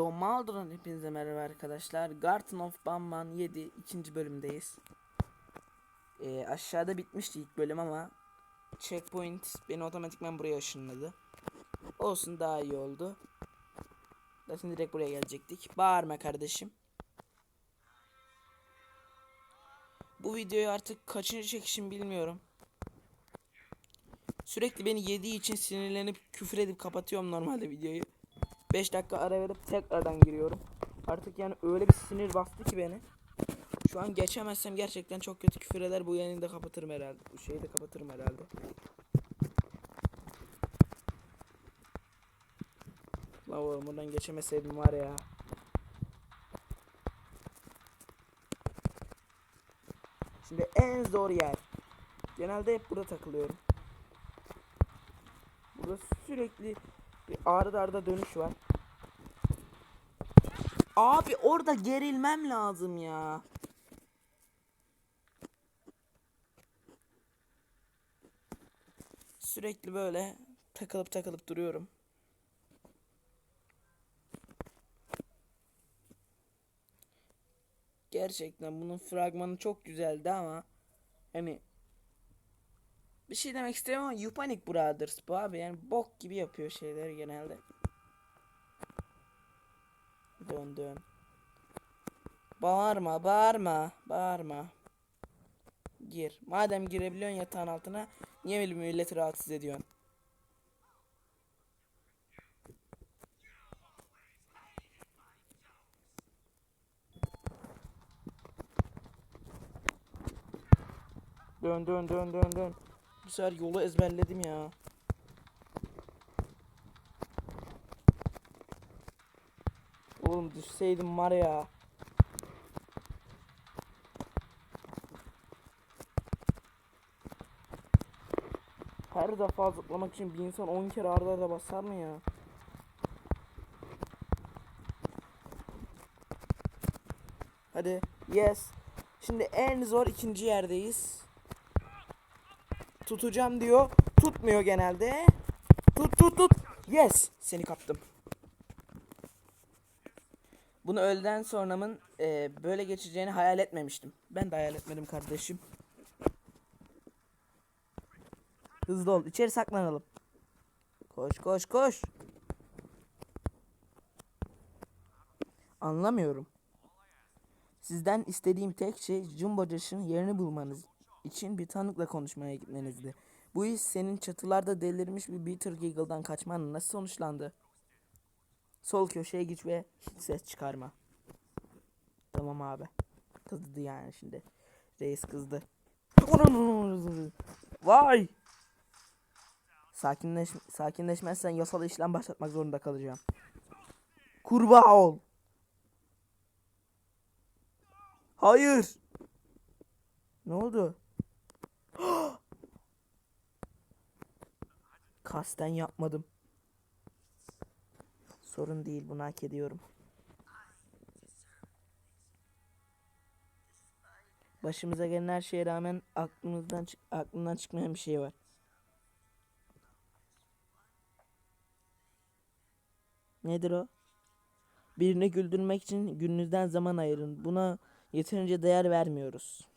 Don Maldron hepinize merhaba arkadaşlar. Garden of Banban 7 ikinci bölümdeyiz. Ee, aşağıda bitmişti ilk bölüm ama checkpoint beni otomatikman buraya ışınladı. Olsun daha iyi oldu. Zaten direkt buraya gelecektik. Bağırma kardeşim. Bu videoyu artık kaçıncı çekişim bilmiyorum. Sürekli beni yediği için sinirlenip küfür edip kapatıyorum normalde videoyu. 5 dakika ara verip tekrardan giriyorum. Artık yani öyle bir sinir bastı ki beni. Şu an geçemezsem gerçekten çok kötü küfür eder. Bu yayını da kapatırım herhalde. Bu şeyi de kapatırım herhalde. Lan oğlum buradan geçemeseydim var ya. Şimdi en zor yer. Genelde hep burada takılıyorum. Burada sürekli bir arda arda dönüş var. Abi orada gerilmem lazım ya. Sürekli böyle takılıp takılıp duruyorum. Gerçekten bunun fragmanı çok güzeldi ama hani bir şey demek istiyorum ama Yupanic Brothers bu abi yani bok gibi yapıyor şeyleri genelde. Dön dön. Bağırma bağırma bağırma. Gir. Madem girebiliyorsun yatağın altına niye milleti rahatsız ediyorsun? Dön dön dön dön dön. Bu sefer yolu ezberledim ya. Oğlum düşseydim var ya. Her defa zıplamak için bir insan 10 kere arda arda basar mı ya? Hadi yes. Şimdi en zor ikinci yerdeyiz. Tutacağım diyor. Tutmuyor genelde. Tut tut tut. Yes. Seni kaptım. Bunu öğleden sonramın e, böyle geçeceğini hayal etmemiştim. Ben de hayal etmedim kardeşim. Hızlı ol. İçeri saklanalım. Koş koş koş. Anlamıyorum. Sizden istediğim tek şey Jumbo Josh'ın yerini bulmanız için bir tanıkla konuşmaya gitmenizdi. Bu iş senin çatılarda delirmiş bir Bitter Giggle'dan kaçmanla nasıl sonuçlandı? Sol köşeye git ve hiç ses çıkarma. Tamam abi. Kızdı yani şimdi. Reis kızdı. Vay! Sakinleş sakinleşmezsen yasal işlem başlatmak zorunda kalacağım. Kurbağa ol. Hayır. Ne oldu? Kasten yapmadım. Sorun değil bunu hak ediyorum. Başımıza gelen her şeye rağmen aklımızdan çık- çıkmayan bir şey var. Nedir o? Birini güldürmek için gününüzden zaman ayırın. Buna yeterince değer vermiyoruz.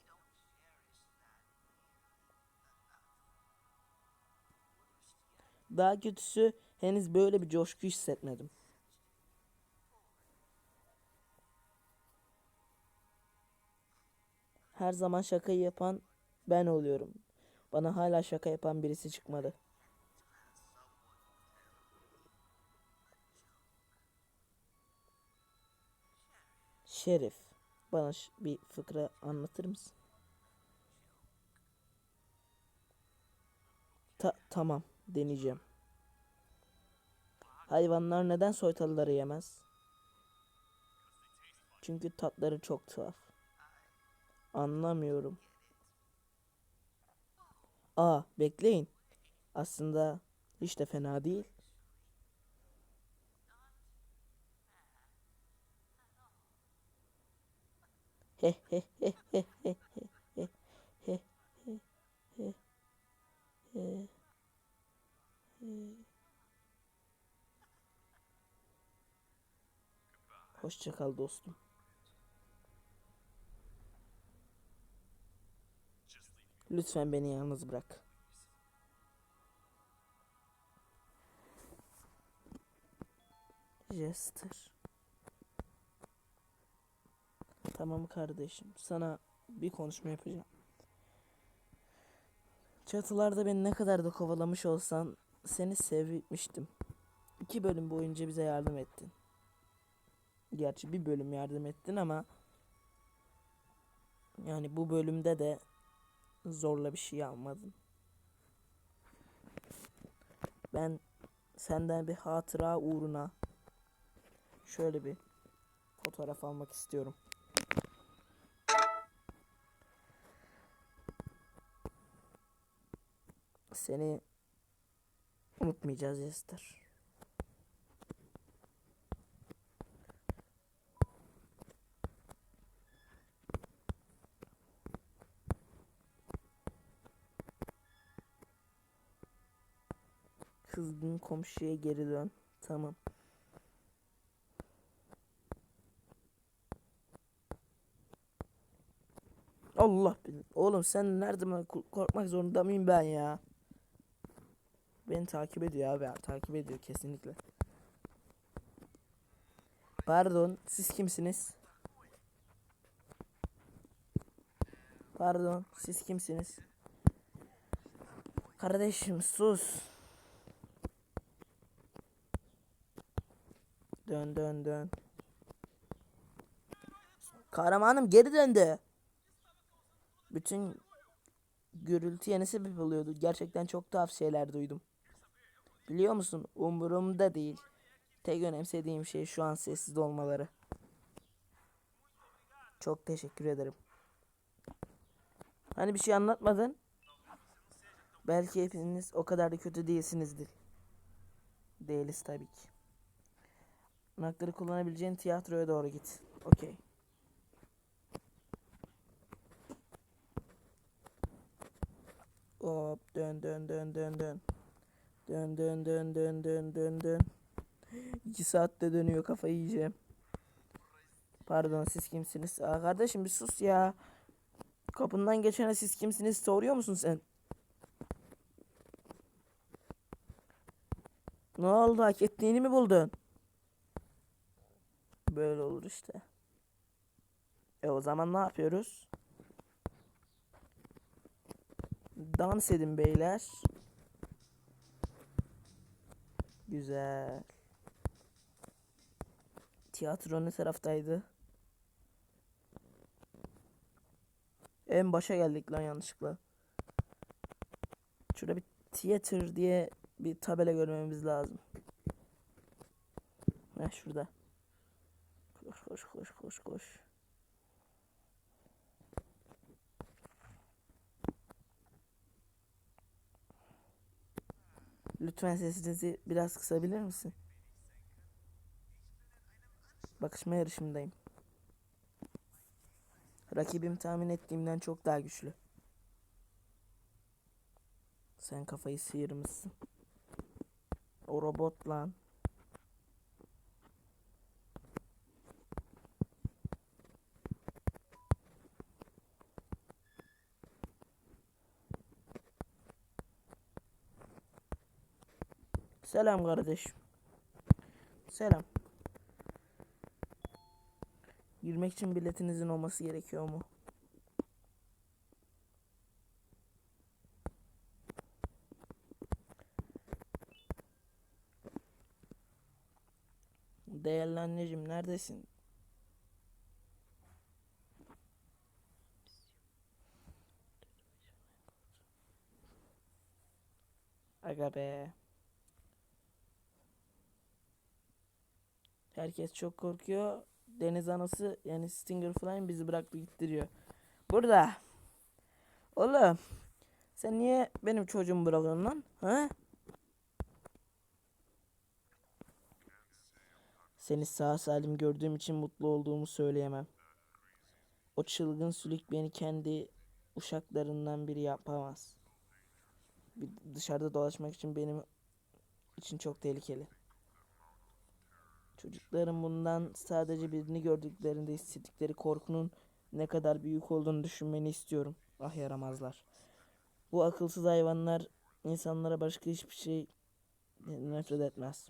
Daha kötüsü henüz böyle bir coşku hissetmedim. Her zaman şakayı yapan ben oluyorum. Bana hala şaka yapan birisi çıkmadı. Şerif, bana bir fıkra anlatır mısın? Ta- tamam, deneyeceğim. Hayvanlar neden soytarıları yemez? Çünkü tatları çok tuhaf. Anlamıyorum. Aa, bekleyin. Aslında hiç de fena değil. Hoşça kal dostum. Lütfen beni yalnız bırak. Jester. Tamam kardeşim. Sana bir konuşma yapacağım. Çatılarda beni ne kadar da kovalamış olsan seni sevmiştim. İki bölüm boyunca bize yardım ettin. Gerçi bir bölüm yardım ettin ama yani bu bölümde de zorla bir şey almadın. Ben senden bir hatıra uğruna şöyle bir fotoğraf almak istiyorum. Seni unutmayacağız Esther. Kızgın komşuya geri dön. Tamam. Allah bilir. Oğlum sen nerede korkmak zorunda mıyım ben ya? Beni takip ediyor abi. Takip ediyor kesinlikle. Pardon, siz kimsiniz? Pardon, siz kimsiniz? Kardeşim sus. Dön dön dön. Kahramanım geri döndü. Bütün gürültü yeni sebep oluyordu. Gerçekten çok tuhaf şeyler duydum. Biliyor musun? Umurumda değil. Tek önemsediğim şey şu an sessiz olmaları. Çok teşekkür ederim. Hani bir şey anlatmadın? Belki hepiniz o kadar da kötü değilsinizdir. Değiliz tabii ki. Anahtarı kullanabileceğin tiyatroya doğru git. Okey. Hop dön dön dön dön dön. Dön dön dön dön dön dön dön. İki saatte dönüyor kafayı yiyeceğim. Pardon siz kimsiniz? Aa, kardeşim bir sus ya. Kapından geçene siz kimsiniz soruyor musun sen? Ne oldu hak ettiğini mi buldun? Böyle olur işte. E o zaman ne yapıyoruz? Dans edin beyler. Güzel. Tiyatro ne taraftaydı? En başa geldik lan yanlışlıkla. Şurada bir theater diye bir tabela görmemiz lazım. Heh şurada. Koş koş koş koş koş. Lütfen sesinizi biraz kısabilir misin? Bakışma yarışımdayım. Rakibim tahmin ettiğimden çok daha güçlü. Sen kafayı sıyırmışsın. O robot lan. Selam kardeş. Selam. Girmek için biletinizin olması gerekiyor mu? Değerli anneciğim neredesin? Aga be. Herkes çok korkuyor. Deniz anası yani Stinger falan bizi bıraktı gittiriyor. Burada. Oğlum. Sen niye benim çocuğumu bırakıyorsun lan? Ha? Seni sağ salim gördüğüm için mutlu olduğumu söyleyemem. O çılgın sülük beni kendi uşaklarından biri yapamaz. Bir dışarıda dolaşmak için benim için çok tehlikeli. Çocukların bundan sadece birini gördüklerinde hissettikleri korkunun ne kadar büyük olduğunu düşünmeni istiyorum. Ah yaramazlar. Bu akılsız hayvanlar insanlara başka hiçbir şey nefret etmez.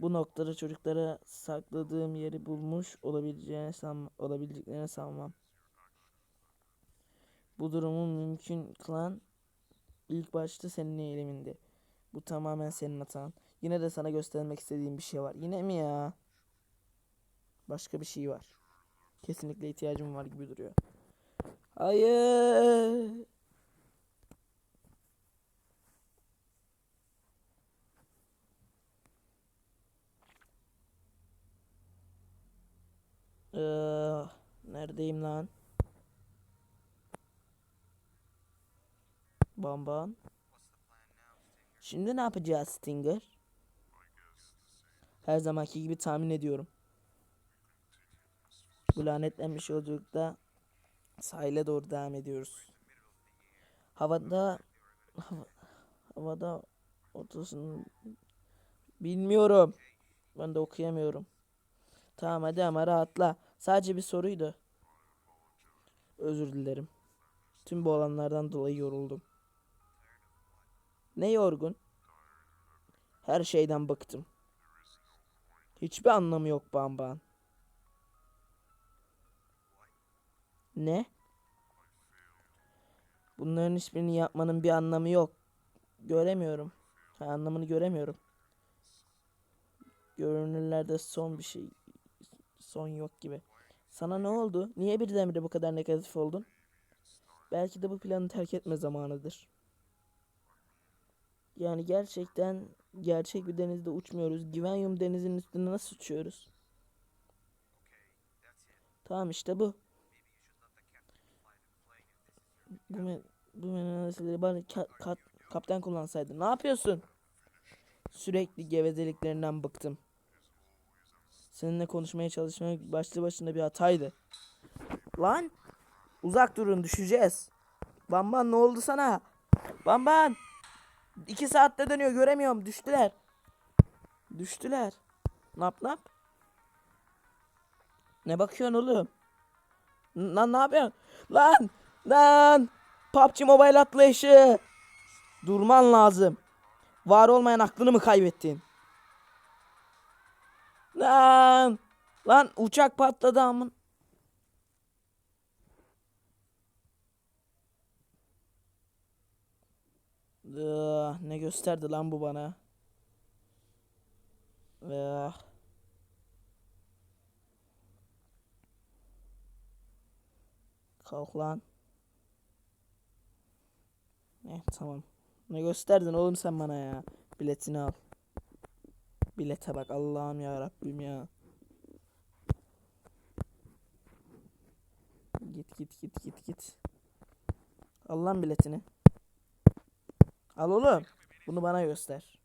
Bu noktada çocuklara sakladığım yeri bulmuş olabileceğini san olabileceklerini sanmam. Bu durumu mümkün kılan ilk başta senin eylemindi. Bu tamamen senin hatan. Yine de sana göstermek istediğim bir şey var. Yine mi ya? Başka bir şey var. Kesinlikle ihtiyacım var gibi duruyor. Hayır. Ee, neredeyim lan? Bamban. Şimdi ne yapacağız Stinger? Her zamanki gibi tahmin ediyorum. Bu lanetlenmiş yolculukta sahile doğru devam ediyoruz. Havada hava- havada ortasının bilmiyorum. Ben de okuyamıyorum. Tamam hadi ama rahatla. Sadece bir soruydu. Özür dilerim. Tüm bu olanlardan dolayı yoruldum. Ne yorgun? Her şeyden bıktım. Hiçbir anlamı yok Bamban. Ne? Bunların hiçbirini yapmanın bir anlamı yok. Göremiyorum. Ha, anlamını göremiyorum. Görünürlerde son bir şey son yok gibi. Sana ne oldu? Niye birdenbire bu kadar negatif oldun? Belki de bu planı terk etme zamanıdır. Yani gerçekten gerçek bir denizde uçmuyoruz. Givanyum denizinin üstünde nasıl uçuyoruz? Tamam işte bu. Bu, me bu menajeri bari ka- kat- kaptan kullansaydı. Ne yapıyorsun? Sürekli gevezeliklerinden bıktım. Seninle konuşmaya çalışmak başlı başına bir hataydı. Lan! Uzak durun düşeceğiz. Bamban ne oldu sana? Bamban! İki saatte dönüyor göremiyorum. Düştüler. Düştüler. Nap nap. Ne bakıyorsun oğlum? N- Lan ne yapıyorsun? Lan! Lan! PUBG Mobile atlayışı. Durman lazım. Var olmayan aklını mı kaybettin? Lan! Lan uçak patladı amın. Ah, ne gösterdi lan bu bana? Ah. Kalk lan. Eh tamam. Ne gösterdin oğlum sen bana ya? Biletini al. Bilete bak Allah'ım ya Rabbim ya. Git git git git git. Al lan biletini. Al oğlum. Bunu bana göster.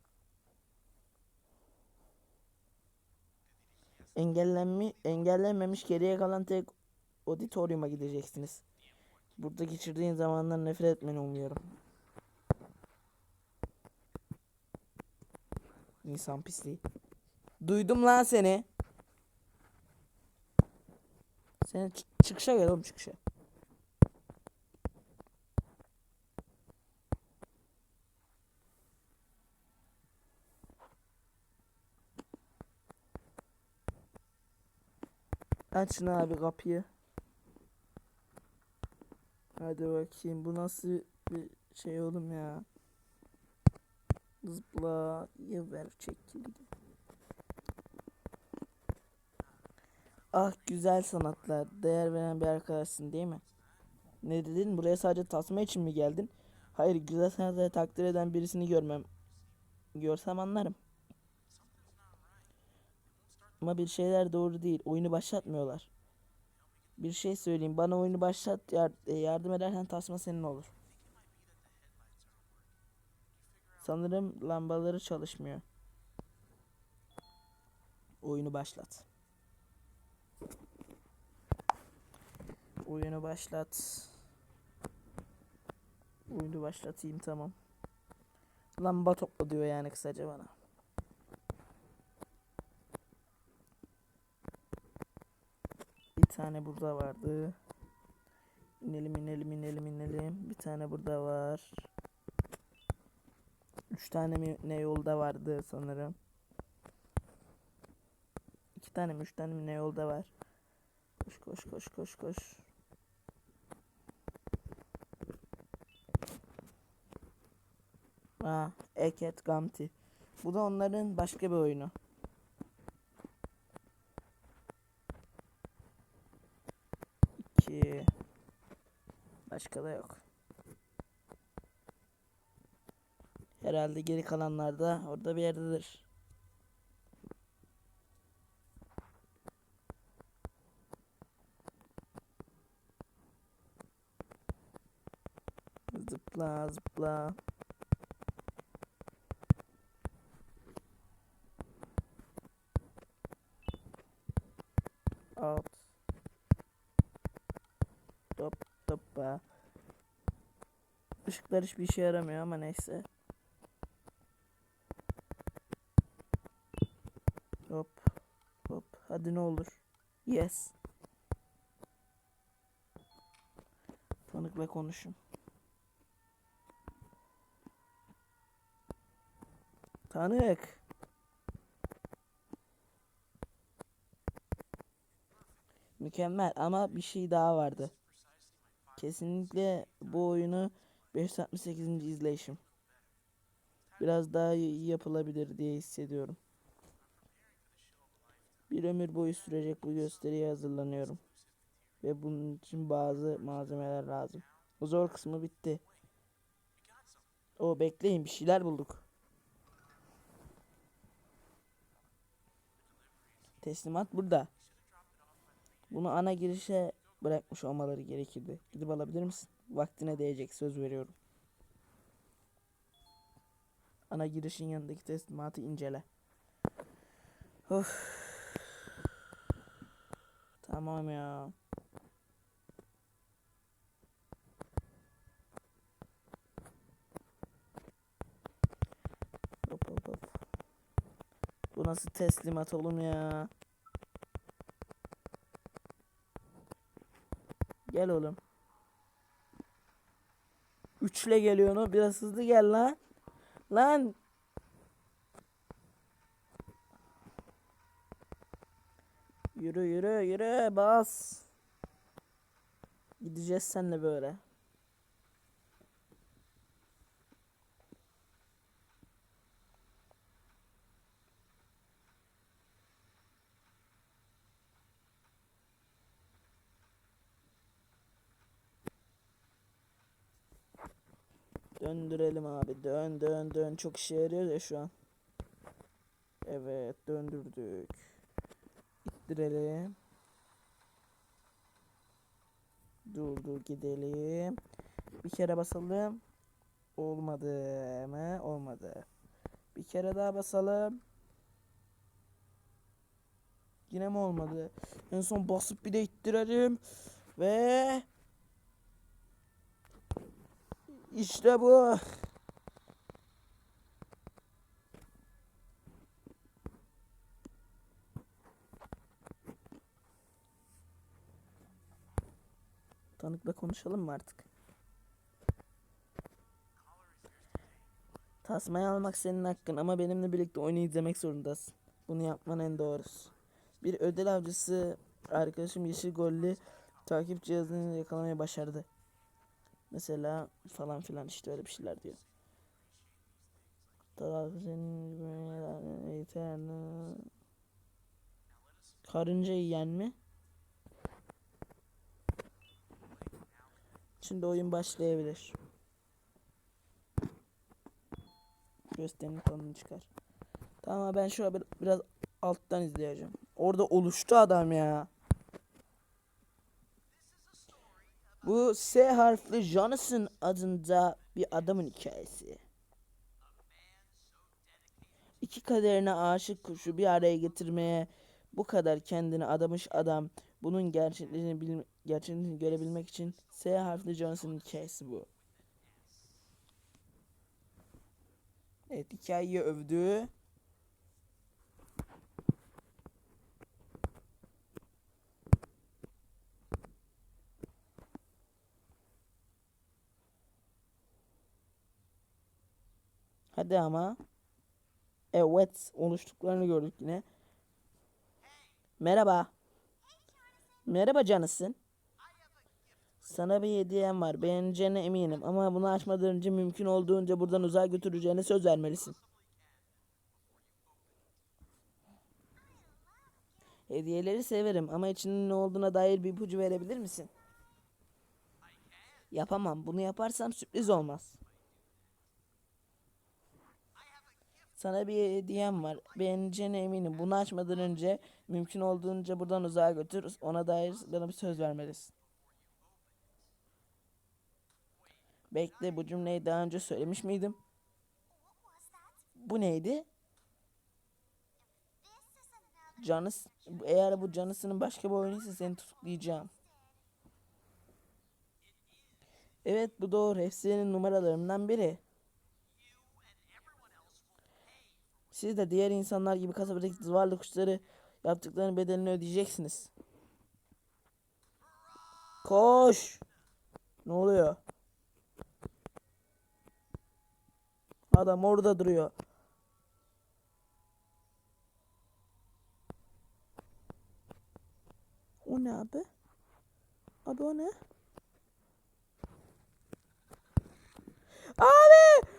Engellenmi, engellenmemiş geriye kalan tek auditoriuma gideceksiniz. Burada geçirdiğin zamandan nefret etmeni umuyorum. İnsan pisliği. Duydum lan seni. Sen çıkışa gel oğlum çıkışa. Açın abi kapıyı. Hadi bakayım bu nasıl bir şey oğlum ya. Zıpla ver çekildi. Ah güzel sanatlar. Değer veren bir arkadaşsın değil mi? Ne dedin? Buraya sadece tasma için mi geldin? Hayır güzel sanatları takdir eden birisini görmem. Görsem anlarım. Ama bir şeyler doğru değil. Oyunu başlatmıyorlar. Bir şey söyleyeyim. Bana oyunu başlat e, yardım edersen tasma senin olur. Sanırım lambaları çalışmıyor. Oyunu başlat. Oyunu başlat. Oyunu başlatayım tamam. Lamba topla diyor yani kısaca bana. Tane burada vardı. İnelim inelim inelim inelim. Bir tane burada var. Üç tane mi ne yolda vardı sanırım. İki tane mi üç tane mi ne yolda var. Koş koş koş koş koş. Aa, Eket Gamti. Bu da onların başka bir oyunu. İki. Başka da yok. Herhalde geri kalanlar da orada bir yerdedir. Zıpla zıpla. Top toppa. Işıklar hiçbir işe yaramıyor ama neyse. Hop. Hop. Hadi ne olur. Yes. Tanıkla konuşun. Tanık. Mükemmel ama bir şey daha vardı. Kesinlikle bu oyunu 568. izleyişim. Biraz daha iyi yapılabilir diye hissediyorum. Bir ömür boyu sürecek bu gösteriye hazırlanıyorum. Ve bunun için bazı malzemeler lazım. Bu zor kısmı bitti. O bekleyin bir şeyler bulduk. Teslimat burada. Bunu ana girişe bırakmış olmaları gerekirdi. Gidip alabilir misin? Vaktine değecek söz veriyorum. Ana girişin yanındaki teslimatı incele. Of. Tamam ya. Hop hop hop. Bu nasıl teslimat oğlum ya? Gel oğlum. Üçle geliyor onu. Biraz hızlı gel lan. Lan. Yürü yürü yürü bas. Gideceğiz senle böyle. Döndürelim abi. Dön dön dön. Çok işe yarıyor ya şu an. Evet döndürdük. İttirelim. Dur dur gidelim. Bir kere basalım. Olmadı mı? Olmadı. Bir kere daha basalım. Yine mi olmadı? En son basıp bir de ittirelim. Ve işte bu. Tanıkla konuşalım mı artık? Tasmayı almak senin hakkın ama benimle birlikte oyunu izlemek zorundasın. Bunu yapman en doğrusu. Bir ödül avcısı arkadaşım yeşil gollü takip cihazını yakalamayı başardı. Mesela falan filan işte öyle bir şeyler diyor. Karınca yiyen mi? Şimdi oyun başlayabilir. Gösterinin kanını çıkar. Tamam ben şöyle bir, biraz alttan izleyeceğim. Orada oluştu adam ya. Bu S harfli Jonathan adında bir adamın hikayesi. İki kaderine aşık kuşu bir araya getirmeye bu kadar kendini adamış adam bunun gerçekliğini bil gerçekliğini görebilmek için S harfli Jonathan'ın hikayesi bu. Evet hikayeyi övdü. Hadi ama. Evet oluştuklarını gördük yine. Merhaba. Merhaba canısın. Sana bir hediyem var. Beğeneceğine eminim. Ama bunu açmadan önce mümkün olduğunca buradan uzağa götüreceğine söz vermelisin. Hediyeleri severim ama içinin ne olduğuna dair bir ipucu verebilir misin? Yapamam. Bunu yaparsam sürpriz olmaz. Sana bir hediyem var. Beğeneceğine eminim. Bunu açmadan önce mümkün olduğunca buradan uzağa götür. Ona dair bana bir söz vermelisin. Bekle bu cümleyi daha önce söylemiş miydim? Bu neydi? Canıs, eğer bu canısının başka bir oyunuysa seni tutuklayacağım. Evet bu doğru. Hepsi senin numaralarımdan biri. Siz de diğer insanlar gibi kasabadaki zavallı kuşları yaptıklarının bedelini ödeyeceksiniz. Koş! Ne oluyor? Adam orada duruyor. O ne abi? Abi o ne? Abi!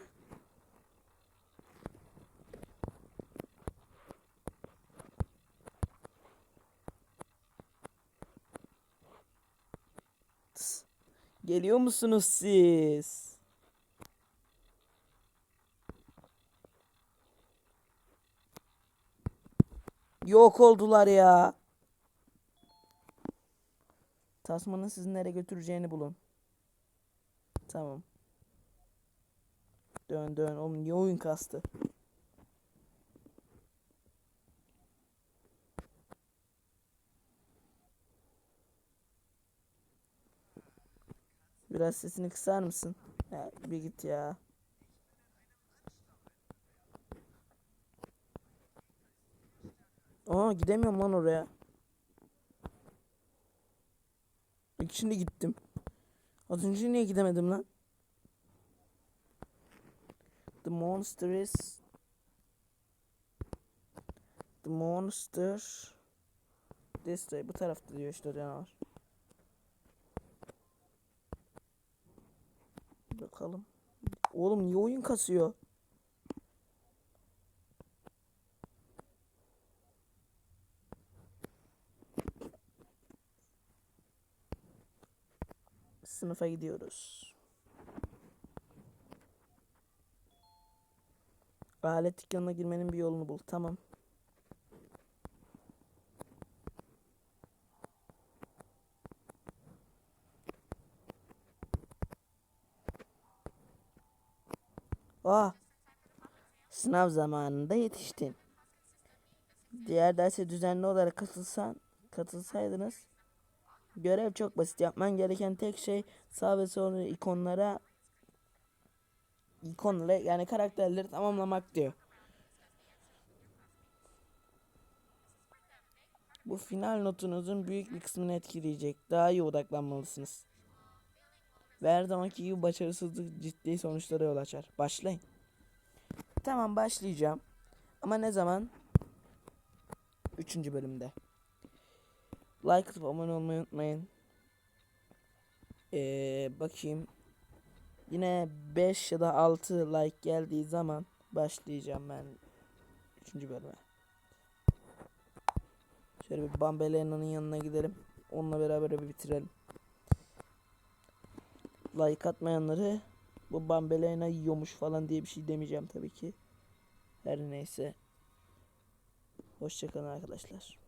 Geliyor musunuz siz? Yok oldular ya. Tasmanın sizi nereye götüreceğini bulun. Tamam. Dön dön. Oğlum niye oyun kastı? Biraz sesini kısar mısın? Ya, bir git ya. Aa gidemiyorum lan oraya. İlk şimdi gittim. Az önce niye gidemedim lan? The monster is The monster This way. Bu tarafta diyor işte canavar. Bakalım. Oğlum niye oyun kasıyor? Sınıfa gidiyoruz. Alet dükkanına girmenin bir yolunu bul. Tamam. Aa. Sınav zamanında yetiştin. Diğer derse düzenli olarak katılsan, katılsaydınız Görev çok basit. Yapman gereken tek şey sağ ve sol ikonlara ikonlara yani karakterleri tamamlamak diyor. Bu final notunuzun büyük bir kısmını etkileyecek. Daha iyi odaklanmalısınız. Ve her zamanki gibi başarısızlık ciddi sonuçlara yol açar. Başlayın. Tamam başlayacağım. Ama ne zaman? Üçüncü bölümde. Like atıp abone olmayı unutmayın. Ee, bakayım. Yine 5 ya da 6 like geldiği zaman başlayacağım ben 3. bölüme. Şöyle bir Bambelena'nın yanına gidelim. Onunla beraber bir bitirelim. Like atmayanları bu Bambelena yiyormuş falan diye bir şey demeyeceğim tabii ki. Her neyse. Hoşçakalın arkadaşlar.